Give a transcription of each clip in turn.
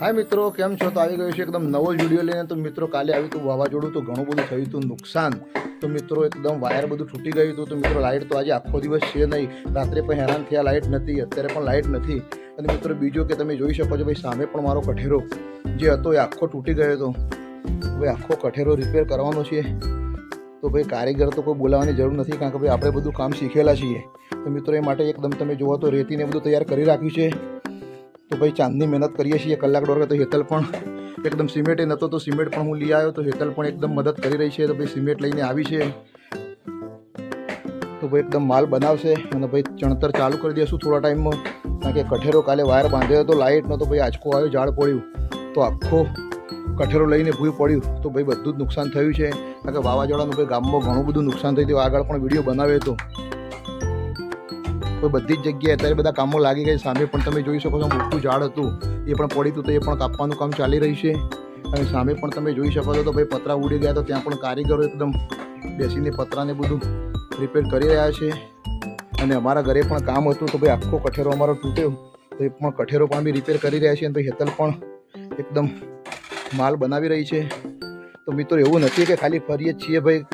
હાય મિત્રો, કેમ છો? તો આવી ગયો છે એકદમ નવો જ વીડિયો લઈને. તો મિત્રો, કાલે આવ્યું હતું વાવાઝોડું તો ઘણું બધું થયું હતું નુકસાન. તો મિત્રો, એકદમ વાયર બધું તૂટી ગયું હતું તો મિત્રો, લાઇટ તો આજે આખો દિવસ છે નહીં. રાત્રે પણ હેરાન થયા, લાઇટ નથી. અત્યારે પણ લાઇટ નથી. અને મિત્રો, બીજો કે તમે જોઈ શકો છો, ભાઈ, સામે પણ મારો કઠેરો જે હતો, એ આખો તૂટી ગયો હતો. ભાઈ આખો કઠેરો રિપેર કરવાનો છે. તો ભાઈ, કારીગર તો કોઈ બોલાવવાની જરૂર નથી, કારણ કે ભાઈ, આપણે બધું કામ શીખેલા છીએ. તો મિત્રો, એ માટે એકદમ તમે જોવો તો રેતીને બધું તૈયાર કરી રાખ્યું છે. તો ભાઈ ચાંદની મહેનત કરીએ છીએ, કલાક દોઢ તો હેતલ પણ એકદમ સિમેન્ટ નહોતો તો સિમેન્ટ પણ હું લઈ આવ્યો તો હેતલ પણ એકદમ મદદ કરી રહી છે તો ભાઈ સિમેન્ટ લઈને આવી છે. તો ભાઈ એકદમ માલ બનાવશે અને ભાઈ ચણતર ચાલુ કરી દઈશું થોડા ટાઈમમાં. કારણ કે કઠેરો કાલે વાયર બાંધ્યો હતો, લાઇટ નહોતો, ભાઈ આંચકો આવ્યો, ઝાડ પડ્યું. તો આખો કઠેરો લઈને ભૂઈ પડ્યું. તો ભાઈ બધું જ નુકસાન થયું છે. કારણ કે વાવાઝોડાનું ભાઈ ગામમાં ઘણું બધું નુકસાન થયું હતું. આગળ પણ વીડિયો બનાવ્યો હતો. કોઈ બધી જ જગ્યાએ અત્યારે બધા કામો લાગી ગયા સામે પણ તમે જોઈ શકો છો મોટું ઝાડ હતું. એ પણ પડ્યું હતું તો એ પણ કાપવાનું કામ ચાલી રહ્યું છે. અને સામે પણ તમે જોઈ શકો છો તો ભાઈ પતરા ઉડી ગયા તો ત્યાં પણ કારીગરો એકદમ બેસીને પતરાને બધું રિપેર કરી રહ્યા છે. અને અમારા ઘરે પણ કામ હતું તો ભાઈ આખો કઠેરો અમારો તૂટ્યો. તો એ પણ કઠેરો પણ બી રિપેર કરી રહ્યા છે અને ભાઈ હેતલ પણ એકદમ માલ બનાવી રહી છે. તો મિત્રો એવું નથી કે ખાલી ફરીએ જ છીએ ભાઈ.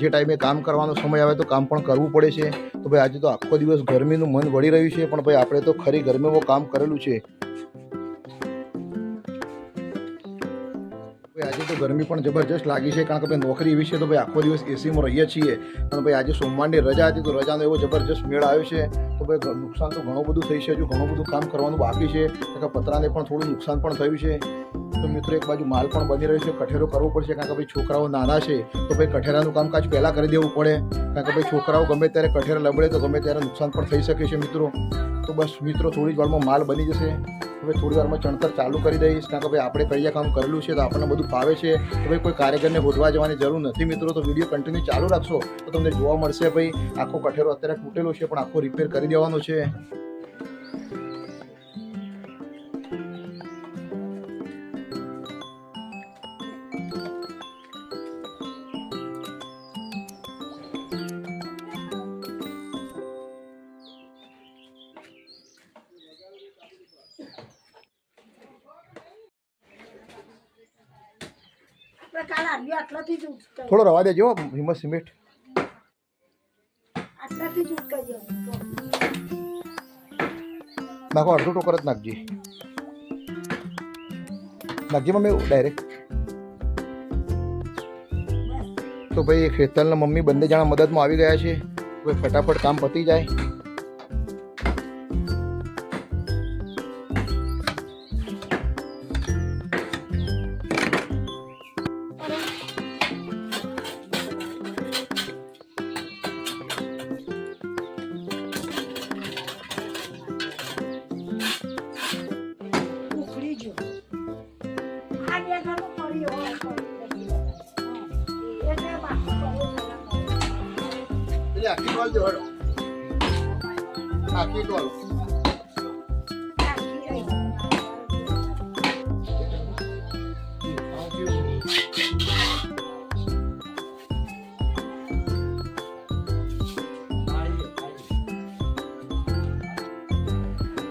જે ટાઈમે કામ કરવાનો સમય આવે તો કામ પણ કરવું પડે છે. તો ભાઈ આજે તો આખો દિવસ ગરમીનું મન વળી રહ્યું છે, પણ ભાઈ આપણે તો ખરી ગરમીમાં કામ કરેલું છે. આજે તો ગરમી પણ જબરજસ્ત લાગી છે, કારણ કે ભાઈ નોકરી એવી છે તો ભાઈ આખો દિવસ એસીમાં રહીએ છીએ. અને ભાઈ આજે સોમવારની રજા હતી, તો રજાનો એવો જબરજસ્ત મેળ આવ્યો છે, તો ભાઈ નુકસાન તો ઘણું બધું થઈ છે, હજુ ઘણું બધું કામ કરવાનું બાકી છે કે પતરાને પણ થોડું નુકસાન પણ થયું છે. તો મિત્રો, એક બાજુ માલ પણ બની રહ્યો છે. કઠેરો કરવો પડશે, કારણ કે ભાઈ છોકરાઓ નાના છે. તો ભાઈ કઠેરાનું કામકાજ પહેલાં કરી દેવું પડે. કારણ કે ભાઈ છોકરાઓ ગમે ત્યારે કઠેરા લબડે, તો ગમે ત્યારે નુકસાન પણ થઈ શકે છે મિત્રો. તો બસ મિત્રો, થોડી વારમાં માલ બની જશે. હવે થોડી વારમાં ચણતર ચાલુ કરી દઈશ. કારણ કે ભાઈ આપણે કયા કામ કરેલું છે, તો આપણને બધું ફાવે છે. તો ભાઈ કોઈ કારીગરને ગોતવા જવાની જરૂર નથી મિત્રો. તો વીડિયો કન્ટિન્યુ ચાલુ રાખશો, તો તમને જોવા મળશે ભાઈ. આખો કઠેરો અત્યારે તૂટેલો છે, પણ આખો રિપેર કરી દેવાનો છે. થોડો રવા દેજો હિંમત સિમેન્ટ. નાખો અડધો ટોકર જ નાખજે. નાખજે મમ્મી ડાયરેક્ટ તો ભાઈ ખેતરના મમ્મી બંને જણા મદદમાં આવી ગયા છે. ભાઈ ફટાફટ કામ પતી જાય. તો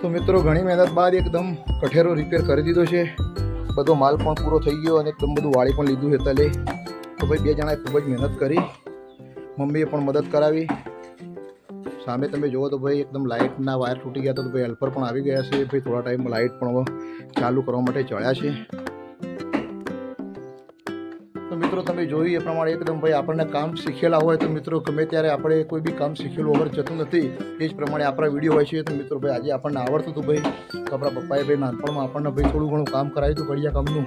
મિત્રો ઘણી મહેનત બાદ એકદમ કઠેરો રિપેર કરી દીધો છે. બધો માલ પણ પૂરો થઈ ગયો અને એકદમ બધું વાળી પણ લીધું છે તલે. તો ભાઈ બે જણાએ ખૂબ જ મહેનત કરી. મમ્મીએ પણ મદદ કરાવી. સામે તમે જુઓ તો ભાઈ એકદમ લાઇટના વાયર તૂટી ગયા તો ભાઈ હેલ્પર પણ આવી ગયા છે. ભાઈ થોડા ટાઈમ લાઇટ પણ ચાલુ કરવા માટે ચડ્યા છે. તો મિત્રો તમે જોયું એ પ્રમાણે એકદમ ભાઈ આપણને કામ શીખેલા હોય તો મિત્રો ગમે ત્યારે આપણે કોઈ બી કામ શીખેલું વગર જતું નથી. એ જ પ્રમાણે આપણા વીડિયો હોય છે તો મિત્રો ભાઈ આજે આપણને આવડતું હતું ભાઈ તો આપણા પપ્પાએ ભાઈ નાનપણમાં આપણને ભાઈ થોડું ઘણું કામ કરાવ્યું હતું કડિયા કામનું.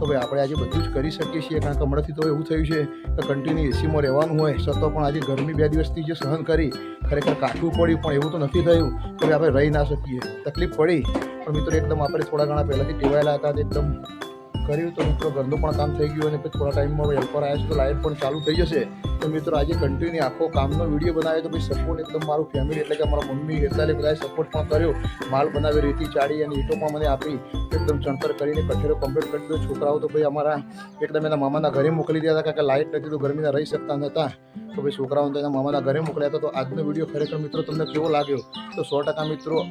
તો ભાઈ આપણે આજે બધું જ કરી શકીએ છીએ કારણ કે હમણાંથી તો એવું થયું છે કે કન્ટિન્યુ એસીમાં રહેવાનું હોય છતાં પણ આજે ગરમી બે દિવસથી જે સહન કરી, ખરેખર કાઠવું પડ્યું પણ એવું તો નથી થયું કે આપણે રહી ના શકીએ. તકલીફ પડી. પણ મિત્રો એકદમ આપણે થોડા ઘણા પહેલાંથી ટેવાયેલા હતા એકદમ કર્યું તો મિત્રો ઘરનું પણ કામ થઈ ગયું અને પછી થોડા ટાઈમમાં હેલ્પર આવ્યા છે તો લાઇટ પણ ચાલુ થઈ જશે. તો મિત્રો આજે કન્ટિન્યુ આખો કામનો વીડિયો બનાવ્યો તો ભાઈ સપોર્ટ એકદમ મારું ફેમિલી એટલે કે મારા મમ્મી એટલે બધાએ સપોર્ટ પણ કર્યો. માલ બનાવી, રેતી ચાડી અને ઈંટો મને આપી. એકદમ ચણતર કરીને કઠેરો કમ્પ્લીટ કરી દીધો. છોકરાઓ તો ભાઈ અમારા એકદમ એના મામાના ઘરે મોકલી દીધા હતા કે લાઇટ નથી તો ગરમીના રહી શકતા નહોતા તો ભાઈ છોકરાઓને એના મામાના ઘરે મોકલ્યા હતા. તો આજનો વીડિયો ખરેખર મિત્રો તમને કેવો લાગ્યો? તો સો ટકા મિત્રો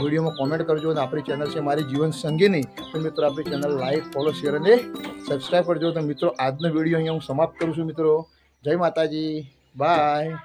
વિડીયોમાં કોમેન્ટ કરજો અને આપણી ચેનલ છે મારી જીવન સંગીની. તો મિત્રો આપણી ચેનલ લાઈક ફોલો શેર અને સબસ્ક્રાઈબ કરજો. તો મિત્રો, આજનો વીડિયો અહીંયા હું સમાપ્ત કરું છું મિત્રો. જય માતાજી. બાય.